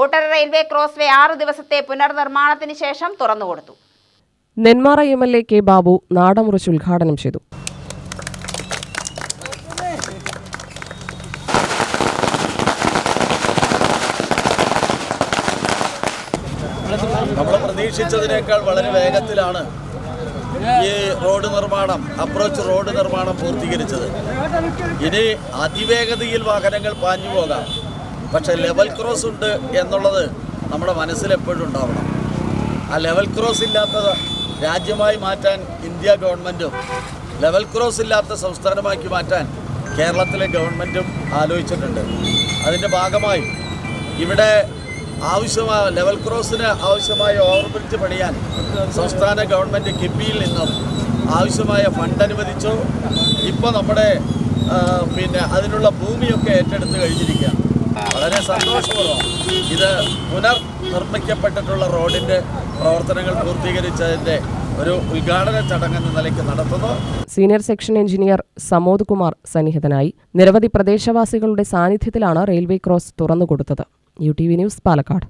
ഊട്ടര railway cross വേ ആറ് ദിവസത്തെ പുനർനിർമ്മാണത്തിന് ശേഷം തുറന്നുകൊടുത്തു. Nenmara M L A K Babu നാടമുറിച്ച് ഉദ്ഘാടനം ചെയ്തു. നമ്മൾ പ്രതീക്ഷിച്ചതിനേക്കാൾ വളരെ വേഗത്തിലാണ് ഈ റോഡ് നിർമ്മാണം അപ്രോച്ച് റോഡ് നിർമ്മാണം പൂർത്തീകരിച്ചത്. ഇനി അതിവേഗതയിൽ വാഹനങ്ങൾ പാഞ്ഞു പോകാം പക്ഷെ ലെവൽ ക്രോസ് ഉണ്ട് എന്നുള്ളത് നമ്മുടെ മനസ്സിൽ എപ്പോഴും ഉണ്ടാവണം. ആ ലെവൽ ക്രോസ് ഇല്ലാത്ത രാജ്യമായി മാറ്റാൻ ഇന്ത്യ ഗവൺമെന്റും ലെവൽ ക്രോസ് ഇല്ലാത്ത സംസ്ഥാനമാക്കി മാറ്റാൻ കേരളത്തിലെ ഗവൺമെന്റും ആലോചിച്ചിട്ടുണ്ട്. അതിന്റെ ഭാഗമായി ഇവിടെ ആവശ്യമായ ലെവൽ ക്രോസിന് ആവശ്യമായ ഓവർബ്രിഡ്ജ് പണിയാൻ സംസ്ഥാന ഗവൺമെന്റ് കിബിയിൽ നിന്നും ആവശ്യമായ ഫണ്ട് അനുവദിച്ചു. ഇപ്പോൾ നമ്മുടെ പിന്നെ അതിനുള്ള ഭൂമിയൊക്കെ ഏറ്റെടുത്ത് കഴിഞ്ഞിരിക്കുകയാണ്. വളരെ സന്തോഷപൂർവം ഇത് പുനർ നിർമ്മിക്കപ്പെട്ടിട്ടുള്ള റോഡിന്റെ പ്രവർത്തനങ്ങൾ പൂർത്തീകരിച്ചതിന്റെ ഒരു ഉദ്ഘാടന ചടങ്ങെന്ന നിലയ്ക്ക് നടത്തുന്നു. Senior section engineer Samod Kumar സന്നിഹിതനായി. നിരവധി പ്രദേശവാസികളുടെ സാന്നിധ്യത്തിലാണ് railway cross തുറന്നുകൊടുത്തത്. U T V news Palakkad.